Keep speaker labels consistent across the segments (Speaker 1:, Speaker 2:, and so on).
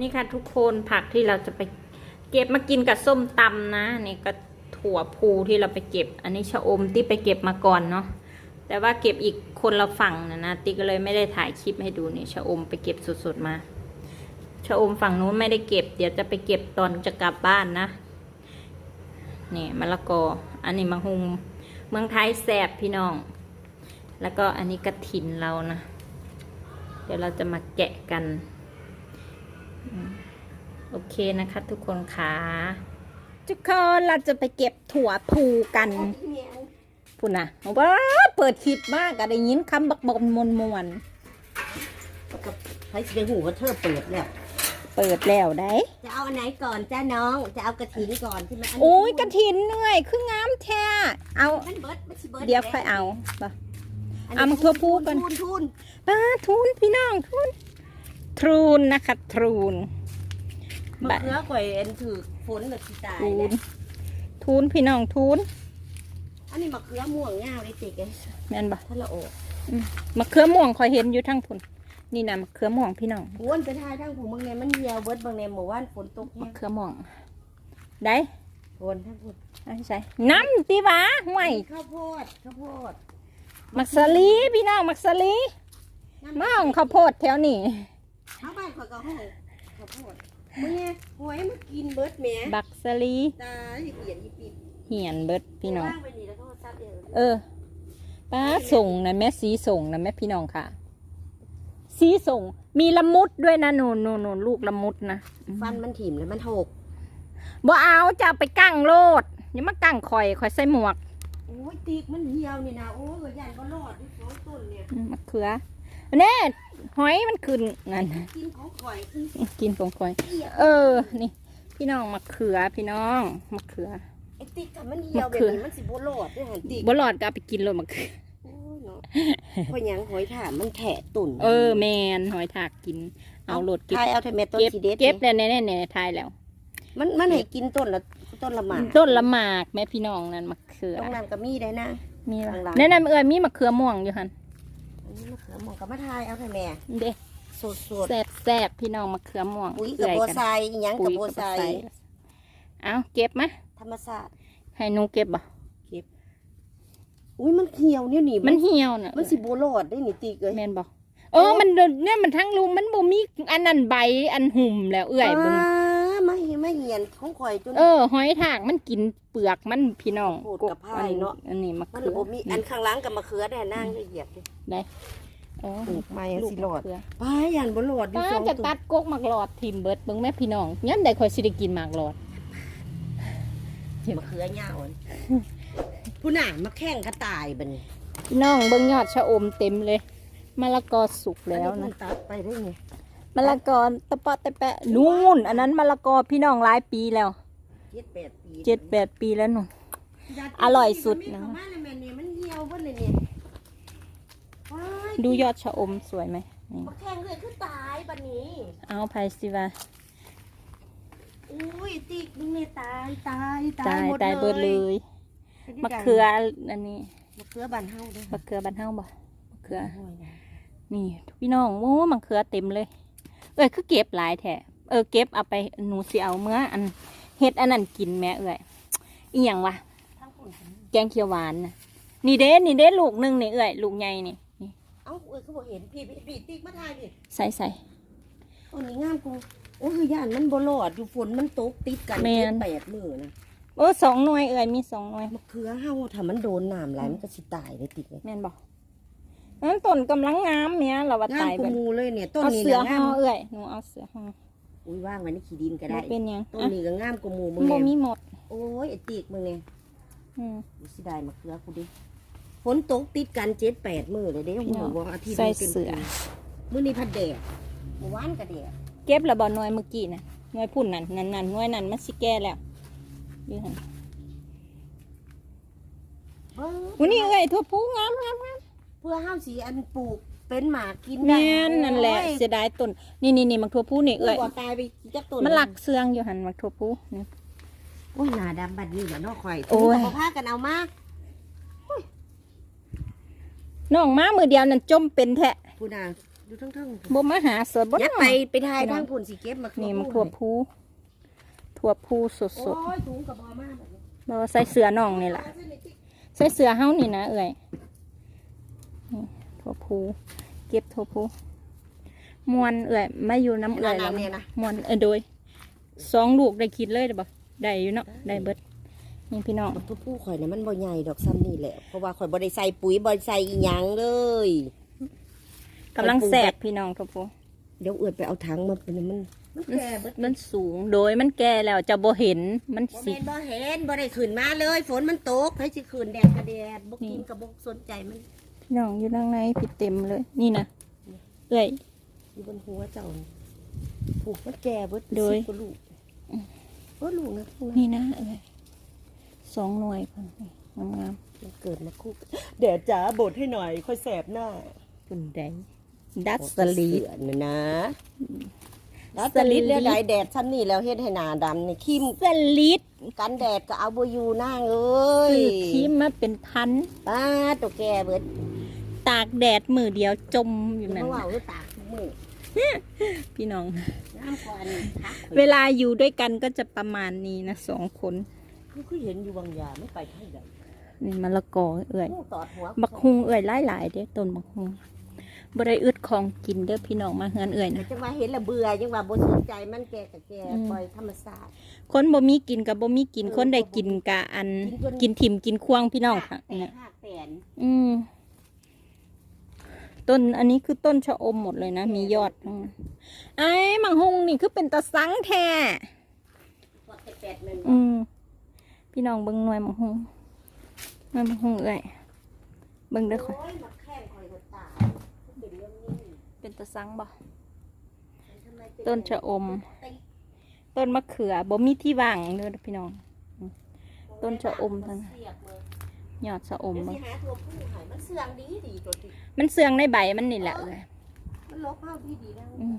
Speaker 1: นี่ค่ะทุกคนผักที่เราจะไปเก็บมากินกับส้มตำนะนี่ก็ถั่วพูที่เราไปเก็บ อันนี้ชะอมที่ไปเก็บมาก่อนเนาะแต่ว่าเก็บอีกคนละฝั่งนะนะติ๊กก็เลยไม่ได้ถ่ายคลิปให้ดูนี่ชะอมไปเก็บสดๆมาชะอมฝั่งนู้นไม่ได้เก็บ เดี๋ยวจะไปเก็บตอนจะกลับบ้านนะนี่มะละกอ อันนี้มะฮุงเมืองไทยแสบพี่น้อง แล้วก็อันนี้กระถินเรานะ เดี๋ยวเราจะมาแกะกัน โอเคนะคะทุกคนค่ะ ทุกคนเราจะไปเก็บถั่วพูกันพูดนะว้าเปิดคลิปมากอะได้ยินคำบักบนมวนมวน
Speaker 2: กับใครจะหูว่าเธอเปิดแล้ว
Speaker 1: เปิดแล้วได้
Speaker 2: จะเอาอันไหนก่อนจ้าน้อง จะเอากระถินก่อนใช่ไหมนนี้
Speaker 1: โอ้ยกระถินเหนื่อยคืองามแท้เอา
Speaker 2: มันเบิดมันสิเบิด
Speaker 1: เดี๋ยวค่อยเอาป่ะ
Speaker 2: นนี้
Speaker 1: เอามาทั่วพูกัน
Speaker 2: ทุนทุน
Speaker 1: ป้าทูนพี่น้องทูน ทรูนนะคะทรูน
Speaker 2: มะเขือข่อยเอ็นถือฝนแบบสิตาย
Speaker 1: ทู
Speaker 2: เนี่
Speaker 1: น
Speaker 2: ย
Speaker 1: ทูนพี่น้องทูน
Speaker 2: อันนี้มะเขือม่วงง่าวเลยติกเอ้ย
Speaker 1: แม่นบ่
Speaker 2: ถ้าละโอก
Speaker 1: มะเขือม่วงคอยเห็นอยู่ทั้งพุ่นนี่นะมะเขือม่วงพี่น้อง
Speaker 2: วนไปทายทั้งผู้เมืองเนี่ยมันเหี่ยวเบิดบางเนี่ยหมู่บ้านฝนตก
Speaker 1: มะ
Speaker 2: แห้ง
Speaker 1: เขือม่วงได้
Speaker 2: ฝนทั้งฝน
Speaker 1: อันใช่น้ำตีหวาห่วย
Speaker 2: ข้าวโพดข้าวโพด
Speaker 1: มักสลีพี่น้องมักสลีมะของข้าวโพดแถวนี้
Speaker 2: ข้าวบ้านข่อยก็ห้องข้าวโพดมึงไงหวยมากินเบิดแหม่
Speaker 1: บักสลี
Speaker 2: ตาเหี่ยนอีปี
Speaker 1: เหียนเบิดพี่น้อง
Speaker 2: ว่างไปนี่แล้วก็ซับเดียว
Speaker 1: เออป้าส่งนะแม่สีส่งนะแม่พี่น้องค่ะ สีส่ง มีละมุดด้วยนะหนูหนูหนูลูกละมุดนะ
Speaker 2: ฟันมันถิ่มแล้วมันหก
Speaker 1: บ่เอาจะเอาไปกั้งโลดอย่ามากั้งข่อยข่อยใส่หมวก
Speaker 2: โอ้ยตีกมันเหี่ยวนี่นะโอ้ยยันก็รอดที่สองต้นเนี่ย
Speaker 1: อืมมะเขือ แน่หอยมันขึ้นนั่น
Speaker 2: กินของข่อยคือ
Speaker 1: กินของข่อย
Speaker 2: เหี่ยว
Speaker 1: เออ นี่ พี่น้องมะเขือพี่น้องมะเขือ
Speaker 2: ไอ้ตีกกับมันเหี่ยว
Speaker 1: มะ
Speaker 2: แบ
Speaker 1: เขื
Speaker 2: บ
Speaker 1: อ
Speaker 2: นี้มันสิบ่รอดด้วยหันตีก
Speaker 1: บ่หลอดก็เอาไปกินเลยมะเขือ
Speaker 2: โอ้ยเนาะพอหยังหอยถามมันแถะตุ่น
Speaker 1: เออแมนหอยถากกิน เอาโหลดเก็บ
Speaker 2: ทายเอาทำไมต้น
Speaker 1: เก็บ
Speaker 2: สีเด็ด
Speaker 1: เก็บ
Speaker 2: นี่
Speaker 1: แล้วแน่ๆแน่ทายแล้ว
Speaker 2: มันมันให้กินต้นละต้นละหมาก
Speaker 1: ต้นละหมากแม่พี่น้องนั่นมะเขือ
Speaker 2: ตรงนั้นก็มีได้นะ
Speaker 1: มีปะ
Speaker 2: ข้างหลัง
Speaker 1: แน่ๆเอ้ยมีมะเขือม่วงอยู่หั่น
Speaker 2: อันนี้ มะเขือหมองกับมะทายเอาทำไม
Speaker 1: เด้
Speaker 2: สดสด
Speaker 1: แซ่บแซ่บพี่น้องมะเขือม่วง
Speaker 2: ปุ๋ยกับ
Speaker 1: เอื้
Speaker 2: โบ
Speaker 1: กัน
Speaker 2: ไซอิหยัง
Speaker 1: ปุ๋
Speaker 2: กับ
Speaker 1: ย
Speaker 2: โบ
Speaker 1: กับ
Speaker 2: ไซ
Speaker 1: ใส่เอาเก็บมะ
Speaker 2: ธรรมศาสตร์
Speaker 1: ให้หนูเก็บบ่
Speaker 2: อุ้ยมันเหี่ยวเนี่ยนี่
Speaker 1: มันเหี่ยวน่ะ
Speaker 2: มันสิบ่รอดได้นี่ตีกเอ้ย
Speaker 1: แม่นบ่เออมันเนี่ยมันทั้งลุมมันบ่มีอันนั้นใบอันหุ่มแล้วเอื้อยเบิ่ง
Speaker 2: อ่ามาเหี่ยมาเหี่ยนของข่อยจน
Speaker 1: เออ หอยทากมันกินเปลือกมันพี่น้อง
Speaker 2: โหดกับพายเนาะ
Speaker 1: อันนี้มะ
Speaker 2: มัน
Speaker 1: เขือ
Speaker 2: บ่มีอันข้างหล่างกับมะเขือได้นั่งเหยียบดิ
Speaker 1: ได้อ๋อ
Speaker 2: ปลูกไม้อะ
Speaker 1: ลูก
Speaker 2: สิรอด
Speaker 1: มะเขือ
Speaker 2: ป้ายันบ่รอดอยู่
Speaker 1: ป้า
Speaker 2: สอง
Speaker 1: จะ
Speaker 2: ตัว
Speaker 1: ตัดกกหมากหลอดทิมเบิดเบิ่งแม่พี่น้องยันได้ค่อยสิได้กินหมากหลอด
Speaker 2: มะเขือยาวอันผู้น่ะมาแข่งกระต่ายบัดนี้
Speaker 1: พี่น้องเบิ่งยอดชะอมเต็มเลยมะละกอสุกแล้ว
Speaker 2: อั
Speaker 1: นะ
Speaker 2: เพิ่ตัดไปได้ไง
Speaker 1: มะละกอตะเปาะตะแปะนู่น อันนั้นมะละกอพี่น้องหลายปีแล้ว
Speaker 2: เจ็ดแปดปี
Speaker 1: เจ็ดแปดปีแล้วหนูา
Speaker 2: ติ
Speaker 1: อร่อยสุดนะ
Speaker 2: เข้ามาเลยแม่เนี่ยมันเหี่ยวเบิ่เลยเนี่ยว้าย
Speaker 1: ดูยอดชะอมสวยไหมนี่
Speaker 2: มาแข่งเลยคือตายบัดนี้
Speaker 1: เอาไพสิว่า
Speaker 2: อุ้ยติ๊กมึงเนี่ยตายตาย
Speaker 1: ตาย
Speaker 2: หมด
Speaker 1: ตายเบิดเลย
Speaker 2: เป็น
Speaker 1: มะ
Speaker 2: จัง
Speaker 1: เขืออันนี้
Speaker 2: มะเขือบ้านเฮาเด้อ
Speaker 1: มะเขือบ้านเฮาบ่มะเขือ
Speaker 2: โอ้ยนะ
Speaker 1: นี่พี่น้องโอ้มะเขือเต็มเลย เอ้ยคือเก็บหลายแท้เออเก็บเอาไปหนูสิเอาเมื่ออันเฮ็ดอันนั้นกินแม่เอ้ยอีหยังวะ
Speaker 2: ทั้งคนทั้ง
Speaker 1: แกงเขียวหวานน่ะนี่เด้นี่เด้ลูกหนึงนี่เอ้ยลูกใหญ่นี่นี่
Speaker 2: เอ้าเอ้ยเขาบอกเห็นพี่พี่พี่ติ๊กมาทายดิ
Speaker 1: ใส่ใส่
Speaker 2: อันนี้งามกูโอ้ยคือย่านมันบ่รอดอยู่ฝนมันตกติดกันเจ็ดแปดมื้อนะ
Speaker 1: โอ้สองหน่วยเอ้ยมีสองหน่วย
Speaker 2: มะเขือเฮาถ้ามันโดนน้ำหลายมันก็สิตายเลยติ๊กเลย
Speaker 1: แม่นบ่ นั้นต้นกำลังงามเนี่ยเราว่า
Speaker 2: งาม
Speaker 1: ตาย
Speaker 2: กู
Speaker 1: เบิด
Speaker 2: มูเลยเนี่ยต้น
Speaker 1: เอา
Speaker 2: นี้
Speaker 1: เสือ
Speaker 2: นะงา
Speaker 1: ห่อเอ้ยหนูเอาเสือห่อ
Speaker 2: อุ้ยว่างไว้ในขี้ดินก็
Speaker 1: บ่
Speaker 2: ได้
Speaker 1: เป็นหยัง
Speaker 2: ต้น
Speaker 1: อะ
Speaker 2: นี้ก็งามกูมูมึง
Speaker 1: บ่
Speaker 2: เนี่ย
Speaker 1: มีหมด
Speaker 2: โอ้ยไอ้ติ๊กมึงเนี่ย
Speaker 1: อืม
Speaker 2: ดูสิได้มะเขือกูดิฝนตกติดกันเจ็ดแปดมื้อเลยเด้
Speaker 1: พี่
Speaker 2: โอ้
Speaker 1: น้
Speaker 2: โห
Speaker 1: อง
Speaker 2: อาทิตย์
Speaker 1: ใส่
Speaker 2: หนึ่งต็ม
Speaker 1: เสือ
Speaker 2: มื้อนี้พัดแดดเมื่อวานก็แดด
Speaker 1: เก็บแล้วบ่หน่วยเมื่อกี้น่ะหน่วยพุ่นนั่นนั่นนั่นหน่วยนั่นมันสิแก่แล้วอยู่หั่น
Speaker 2: เบิ่ง
Speaker 1: วันนี้เอ้ยทั่วผู้งามงามงาม
Speaker 2: เพื่อห้ามสีอันปลูกเป็นหมากกิน
Speaker 1: แม่น
Speaker 2: ได้
Speaker 1: นั่นแหละ
Speaker 2: โอ้ย
Speaker 1: เสียดายต้นนี่นี่นี่มักทั่วผู้นี่
Speaker 2: เอ้
Speaker 1: เอ้
Speaker 2: ย
Speaker 1: ย
Speaker 2: ว่าตายไปจักต้น
Speaker 1: มันหลักเสืองอยู่หันมักทั่วผู้นี่
Speaker 2: โอ้ยหนาดำบัดนี้เหรอเนอกข่อย
Speaker 1: โอ้ย
Speaker 2: ถือว่าพากันเอามา
Speaker 1: น้องมามือเดียวนั่นจมเป็นแท้
Speaker 2: ผู้นางอยู่ทั้งทั้ง
Speaker 1: บ่มาหาเสือบ่
Speaker 2: อย่า
Speaker 1: เนาะ
Speaker 2: ไปไปทายทางผุนสิเก็บมา
Speaker 1: นี่
Speaker 2: นี่
Speaker 1: มันถั่วพูถั่วพูส
Speaker 2: โอ้
Speaker 1: ด
Speaker 2: ยถุงกับบอมาแบบนี้
Speaker 1: ๆบ่ใส่เสือน่องนี่ล่ะ ใส่เสือเฮานี่นะเอ่ย นี่ถั่วพูเก็บถั่วพูมวนเอ่ยมาอยู่น้ำเอ่ยแล้ว
Speaker 2: เนี่ยนะ
Speaker 1: มวนเออโดยสองลูกได้คิดเลยเด้อบ่ได้อยู่เนาะได้เบิดนี่พี่น้อง
Speaker 2: ตัวผู้ข่อยเนี่ยมันบ่ใหญ่ดอกซ้ำนี่แหละเพราะว่าข่อยบ่ได้ใส่ปุ๋ยบ่ได้ใส่อีหยังเลย
Speaker 1: กำลังแสบพี่น้องถั่วพู
Speaker 2: เดี๋ยวเอือดไปเอาถังมาเป็นมันมัน
Speaker 1: มัน
Speaker 2: แก่เบิด
Speaker 1: มันสูงโดยมันแก่แล้วจะบ่เห็นมัน
Speaker 2: บ่
Speaker 1: สิ
Speaker 2: แม่นบ่เห็นบ่ได้ขึ้นมาเลย ฝนมันตกให้สิขึ้นแดดกระแดดบ่กินกับบ่สนใจมัน
Speaker 1: พี่น้องอยู่ข้างในผิดเต็มเลย นี่นะเอ้ย
Speaker 2: อยู่บนหัวเจ้านี่ผูกมันแก่เบิด
Speaker 1: โดย
Speaker 2: สิบกว่าลูกโอ้ลูกนะข้างใน
Speaker 1: นี่นะเอ้ยสองหน่วยเพิ่นนี่งาม
Speaker 2: มันเกิดมาคุกแดดจ๋าบดให้หน่อย ค่อยแสบหน้า
Speaker 1: ๆคุณใดดัดสลีด
Speaker 2: เสือนะนะดัดสลิดแล้วได้แดดซ้ำนี่แล้วเฮ็ดให้หน้าดำนี่คิม
Speaker 1: สลีด
Speaker 2: กันแดดก็เอาบ่อยู่นางเอ้ย
Speaker 1: คือครีมมาเป็นพัน
Speaker 2: ป้าตัวแกเบิด
Speaker 1: ตากแดดมือเดียวจมอยู่นั่น
Speaker 2: เพราะว่า
Speaker 1: น่ะ
Speaker 2: เอาตากมือ
Speaker 1: พี่น้อง
Speaker 2: น้ำก่อนทัก
Speaker 1: เวลาอยู่ด้วยกันก็จะประมาณนี้นะสองคน
Speaker 2: คือคือเห็นอยู่บางอย่างไม่ไปทางใด
Speaker 1: นี่มะละกอเอ้ย
Speaker 2: โอ้ตอดหัว
Speaker 1: บักฮุงเอ้ยหลายๆเด้ต้นบักฮุงบ่ได้อึดของกินเด้อพี่น้องมาเฮือนเอ้ยนะ
Speaker 2: จังว่าเห็นและเบื่อจังว่าบ่สนใจมันแกกับแก
Speaker 1: อืม
Speaker 2: ปล่อยธรรมชาติ
Speaker 1: คนบ่มีกินกับบ่มีกิน
Speaker 2: เออ
Speaker 1: คนได้กินกะอัน
Speaker 2: กินจน
Speaker 1: กินถิ่มกินควงพี่น้องค่ะ
Speaker 2: แต
Speaker 1: เนี่ย
Speaker 2: กหักแตน
Speaker 1: อืม ต้นอันนี้คือต้นชะอมหมดเลยนะ มียอดทั้งนั้นไอ้มังฮงนี่คือเป็นตะสังแท้
Speaker 2: พอแตกๆแมัน
Speaker 1: อืมพี่น้องเบิ่งหน่วยมังฮงหน่วยมังฮงเอ้ยเบิ่งเด้อค่อย
Speaker 2: โอ้ยมาแข้งคอยก็ตายเป็นเรื่องนี้
Speaker 1: เป็นตะสังบ่
Speaker 2: ทำไมเป็
Speaker 1: ต้นชะอม
Speaker 2: ติ๊ก
Speaker 1: ต้นมะเขือบ่มีที่ว่างเด้อพี่น้อง ต้นชะอมทั้งนั้น
Speaker 2: เสี ยบเลย
Speaker 1: ยอดชะอม
Speaker 2: เดี๋ยว
Speaker 1: เบิ่
Speaker 2: สิ
Speaker 1: ง
Speaker 2: หาตัวผู้ใหายมันเสื่องดีดีตัวติ
Speaker 1: มันเสื่องในใบมันนี่แหละเอ้ย
Speaker 2: มันลบเข้าดีดีแล้ว
Speaker 1: อืม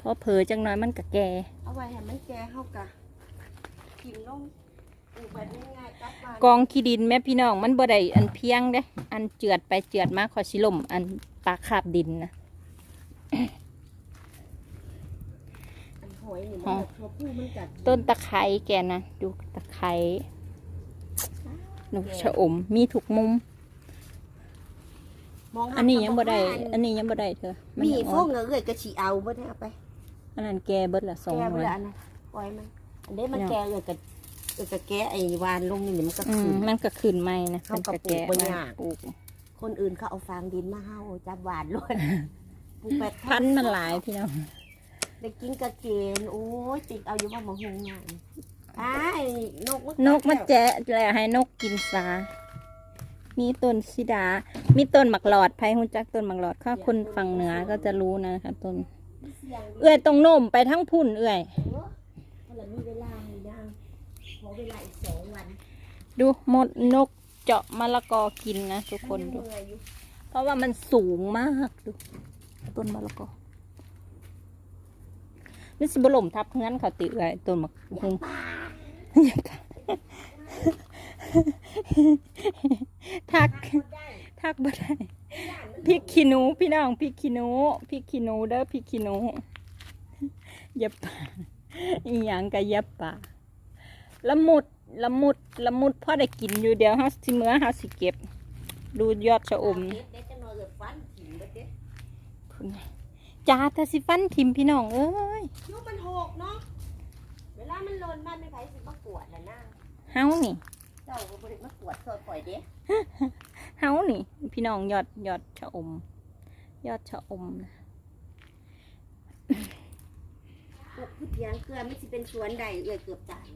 Speaker 1: พอเผลอจังน้อยมันก็แก่
Speaker 2: เอาไว้ให้มันแก่เข้ากะกินลงปลูกแบบง่ายๆกลับมาก
Speaker 1: องขี้ดินแม่พี่น้องมันบ่ได้อันเพียงเด้ อันเจือดไปเจือดมาขอสิล่มอันปลาคาบดินนะ
Speaker 2: อันหอยนี่มันแบบตัวผู้มันกัด
Speaker 1: ต้นตะไคร้แกนะดูตะไคร้ ดูชะอมมีถูกมุม
Speaker 2: มองหา
Speaker 1: อันนี้ยังบ่ได้
Speaker 2: อั
Speaker 1: อันนี้ยังบ่ได้เธอ
Speaker 2: มี
Speaker 1: ยัง
Speaker 2: พ
Speaker 1: อ่
Speaker 2: ว
Speaker 1: อกน
Speaker 2: เงยกระฉีเอาบ่ได้เอาไป
Speaker 1: อันนั้นแกเบิดละสอง
Speaker 2: แก้
Speaker 1: ห
Speaker 2: บ่
Speaker 1: น่วย
Speaker 2: ได้อันนั้นปล่อยมันอันนี้มัน
Speaker 1: เนี่ย
Speaker 2: แก้เลยกะเออกะแก้ไอ้วานลงนี่มันก็
Speaker 1: อื
Speaker 2: ขึ้
Speaker 1: ม
Speaker 2: น
Speaker 1: มันก็ขึ้นไม่นะ
Speaker 2: เขา
Speaker 1: มัน
Speaker 2: ก็
Speaker 1: ก็แก
Speaker 2: ปลูกบ่
Speaker 1: มายา
Speaker 2: ก
Speaker 1: ปลูก
Speaker 2: คนอื่นเขาเอาฟางดินมาเฮาจับหวานล้วนปลูกแบบ
Speaker 1: พันธุ์มันหลายพี่น้อง
Speaker 2: ได้กินกระเจนโอ้ยติดเอาอยู่ว่ามาหุงงาน อ้ายนก
Speaker 1: นกมาแจะแล้วให้นกกินซา มีต้นสิดา มีต้นหมักหลอดไผ่หูจักต้นหมักหลอดถ้าคนฝั่งเหนือก็จะรู้นะคะต้น
Speaker 2: เสียง
Speaker 1: เอื้อยตรงโน้มไปทั้งพุ่นเอื้อย
Speaker 2: เออเพราะเรามีเวลาให้นางขอเวลาอีกสองวัน
Speaker 1: ดูมดนกเจาะมะละกอกินนะทุกคนดู
Speaker 2: เหนื่อยอยู่
Speaker 1: เพราะว่ามันสูงมากดู ต้นมะละกอนี่สิบล่มทับเงั้นเขาติเอื้อยต้นมะ ฮุงทัก ทักบ่ได้พริกขี้หนูพี่น้องพริกขี้หนูพริกขี้หนูเด้อพริกขี้หนูอย่าป่าอีหยังก็อย่าป่าละมุดละมุดละมุดพอได้กินอยู่เดียวเฮาสิเมื่อเฮาสิเก็บ ดูยอดชะอม
Speaker 2: เด็ดเด็ดจะนอนเกิดฟันถิ่มเด็ดเด็ด
Speaker 1: พุ่นน่ะจ้าถ้าสิฟันทิมพี่น้องเอ้ย
Speaker 2: ยุมันหกเนาะเว ลามันหล่นบ้านไม่ใครสิมากวดนะนาง
Speaker 1: เฮานี่
Speaker 2: เจ้าก็บริมากวดซอยปล่อยเด้
Speaker 1: เฮานี่ พี่น้องยอดยอดชะอม ยอดชะอมนะ
Speaker 2: ปลูกพืชเพียงเกลือไม่สิเป็นสวนใดเอื้อยเกือบตาย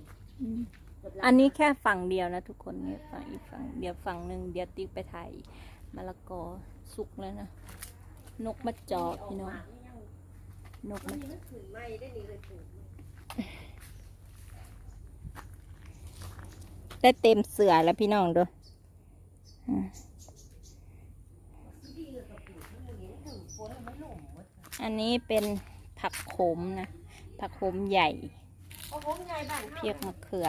Speaker 1: อืม
Speaker 2: เกือบ
Speaker 1: อันนี้แค่ฝั่งเดียวนะทุกคนเนี่ยฝั่งอีกฝั่งเดี๋ยวฝั่งหนึ่งเดี๋ยวติ๊กไปถ่ายมะละกอสุกแล้วนะนกมาจอบพี่น้อง นก
Speaker 2: มั
Speaker 1: มาน
Speaker 2: มันขึ้นไม่ได้นี่เลยปลูก
Speaker 1: ได้เต็มเสือแล้วพี่น้องดูอั
Speaker 2: นเห็นถึงฝนมันหล่มหมด
Speaker 1: อันนี้เป็นผักโขมนะ ผักโขมใหญ่เพียกมะเขือ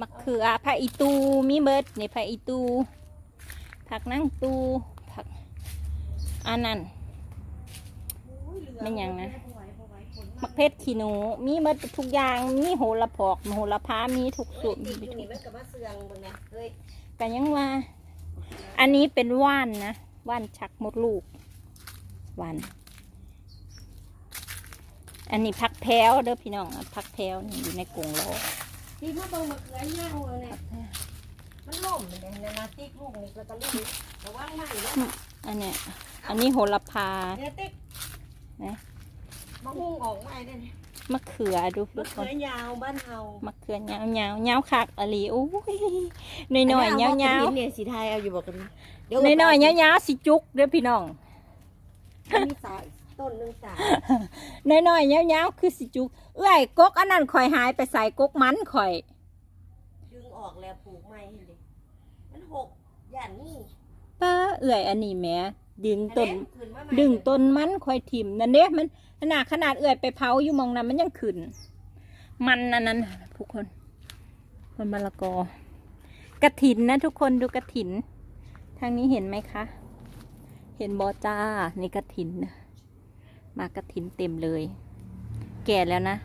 Speaker 1: มะเขือผักอีตูมีเบิดนี่ผักอีตู ผักนั่งตู ผักอันนั้นไม่ยังนะ มักเพชรขี้หนู มีหมดทุกอย่าง มีโหระพอกโหระพา มีทุกสูตร
Speaker 2: ติด
Speaker 1: มี
Speaker 2: อยู่
Speaker 1: ทุ
Speaker 2: นี่
Speaker 1: ก
Speaker 2: มันก็มาเสืองเบิ่งนะเฮ้ย
Speaker 1: แต่ยังว่า อันนี้เป็นว่านนะ ว่านชักมดลูกว่าน อันนี้พักแพ้วเด้อพี่น้องอะพักแพ้วนี่อยู่ในกรงโล
Speaker 2: ที่มาเบิ่งมะเขือยาวเลยเนี่ยมันล่มเลยนะนาติ๊กลูกนี่ก็ตะลุยระวังไหม้แล้ว
Speaker 1: อันเนี้ยอันนี้โหระพา
Speaker 2: เนี่ยติ๊ก
Speaker 1: นะ
Speaker 2: มะฮุ่งออกไหม้ได้เนี่ย
Speaker 1: มะเขือดูทุ
Speaker 2: มะ
Speaker 1: กค
Speaker 2: เขื
Speaker 1: น
Speaker 2: อยาวบ้านเฮามะ
Speaker 1: เขือยาวๆยาวคักอะลีโอ้ยหน่อยๆยาวๆ
Speaker 2: อันนี้เอมกระถิ่นเนี่ยสีไทยเอาอยู่บอกกันเดี๋ยว
Speaker 1: หน่อยๆยาวๆสิจุกเด้อพี่น้อง
Speaker 2: มีสายต้นหนึงสาย
Speaker 1: น้อยๆยาวๆคือสิจุกเอ้ยกกอันนั้นข่อยหายไปใส่กกมันข่อย
Speaker 2: ดึงออกแล้วปลูกใหม่เห็นดิมันหกย่านนี่
Speaker 1: ป้าเอ้ยอันนี้แหม่ดึงต้น
Speaker 2: อัขึ้นมาใหม่
Speaker 1: ดึงต้นมันข่อยถิ่มนั่นเด้มัน ขนาดขนาดเอ้ยไปเผาอยู่มองนั้นมันยังขึ้น มันอันนั้นทุกคนคนมะละกอกระถินนะทุกคนดูกระถิน ทางนี้เห็นไหมคะ เห็นบอจ้านี่กระถินนะมากระถินเต็มเลย แก่แล้วนะ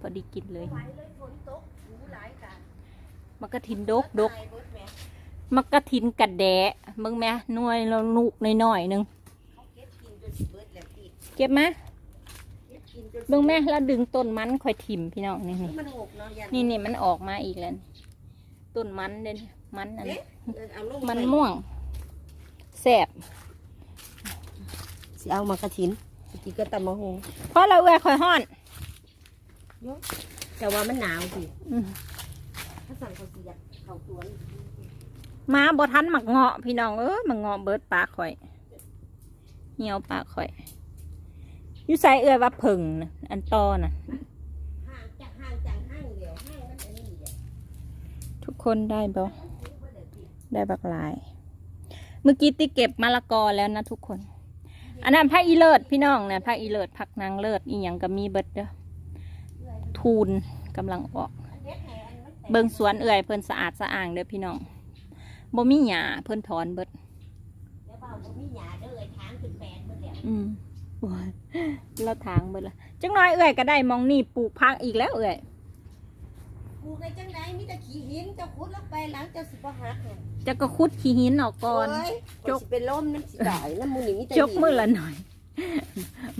Speaker 1: พอดีกินเลย
Speaker 2: ไหวเลย
Speaker 1: มากระถินดกดก
Speaker 2: ตายเบิดแหม
Speaker 1: มากระถินกระแดะเบิ่งแม่หน่วยเราลูกหน้อยๆหนึง เก็บไหม
Speaker 2: เก็บกินจนสิ
Speaker 1: เบิ่งแม่แล้วดึงต้นมันค่อยถิ่มพี่น้องนี่นี่
Speaker 2: มันหกเนาะยัน
Speaker 1: นี่นี่มันออกมาอีกแล้วนี่ต้นมันเด่นมันอัน
Speaker 2: เอ๊ะ
Speaker 1: นี้
Speaker 2: เอาลง
Speaker 1: มัน
Speaker 2: ไป
Speaker 1: ม่วงแสบ
Speaker 2: สิเอามากระถินกินก็ตำมะฮง
Speaker 1: เพราะเราเอื้อยคอยห้อน
Speaker 2: แต่ว่ามันหนาวสิ
Speaker 1: อืม
Speaker 2: ถ้าสั่งเขาสิอยากเข้าสวน
Speaker 1: มาบ่ทันหมักเงาะพี่น้องเอ้ยหมักเงาะเบิดปากข่อย เหี่ยวปากข่อย อยู่ใส่เอื้อยว่าเพิ่งน่ะอันตอน่ะ
Speaker 2: ห่างจากห่างจากห้างเดียวห้างมันจะนี่เดียว
Speaker 1: ทุกคนได้บ่ได้บักหลาย เมื่อกี้ติเก็บมะละกอแล้วนะทุกคน อันนั้นพักอีเลิศพี่น้องเนี่ยพักอีเลิศพักนางเลิศอีหยังก็มีเบิดเด้อทูนกำลังออก
Speaker 2: เด็ดแหนมัน
Speaker 1: เบิงสวนเอื่อยเพิ่นสะอาดสะอ่างเด้อพี่น้องบ่มีหญ้าเพิ่นถอนเบิด
Speaker 2: เดี๋ยวเบาบ่มีหยาเด้อไอ้ทางขึ้นแปดเบิดแล้ว
Speaker 1: อืม โอ้ยเราทางเบิดละจังน้อยเอื่อยก็ได้หมองนี่ปลูกพักอีกแล้วเอื่อย
Speaker 2: ปลูกไอ้จังไดมีแต่ขี้หินเจ้าขุดลงไปหลังเจ้าสิบ่หักเนี่ย
Speaker 1: จะก็คุดขี้หินออกก่อน
Speaker 2: โย
Speaker 1: จก
Speaker 2: สิเป็นลมน้ำสิตายน้ำมูนี่มีแต่
Speaker 1: จกมือ
Speaker 2: หิน
Speaker 1: ละหน่อย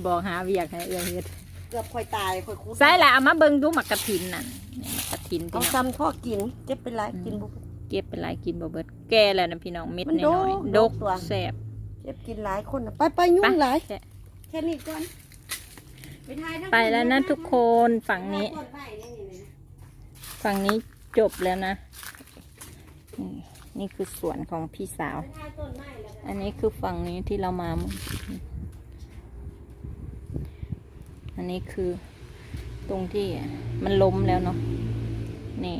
Speaker 1: บอกหาเวียกให้เอื่อยเฮ็ด
Speaker 2: เกือบค่อยตายค่อยคุด
Speaker 1: ใส่ละเอามาเบิ่งดูหมักกระถินนั่นนี่หมักกระถินพี่
Speaker 2: เอา
Speaker 1: น้อง
Speaker 2: ซ้ำพ่อกินเจ็บเป็นไรกินบ่
Speaker 1: เก็บเป็นหลายกินบ่เบิดแก่แล้วนะพี่น้องเม็ด
Speaker 2: มัน
Speaker 1: น้อย
Speaker 2: ดก
Speaker 1: ๆดก
Speaker 2: ตัว
Speaker 1: แซ่บ
Speaker 2: เจ็บกินหลายคนน่ะไปไปยุ่งหลาย
Speaker 1: ไป
Speaker 2: แค่นี้ก่อนไปถ่ายทั้ง
Speaker 1: ไปแล้วนะทุกคนฝั่งนี้
Speaker 2: ต้นไม้เนี่ยนี่นะ
Speaker 1: ฝั่งนี้จบแล้วนะ นี่นี่คือสวนของพี่สาว
Speaker 2: ไปถ่ายต้นไม้แล้วก็
Speaker 1: อันนี้คือฝั่งนี้ที่เรามา อันนี้คือตรงที่มันล้มแล้วเนาะ นี่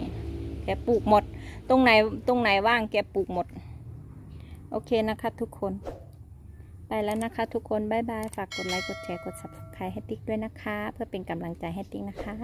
Speaker 1: แกปลูกหมด ตรงไหนตรงไหนว่างแกปลูกหมด โอเคนะคะทุกคน ไปแล้วนะคะทุกคน บ๊ายบาย ฝากกดไลค์ กดแชร์ กด subscribe ให้ติ๊กด้วยนะคะ เพื่อเป็นกำลังใจให้ติ๊กนะคะ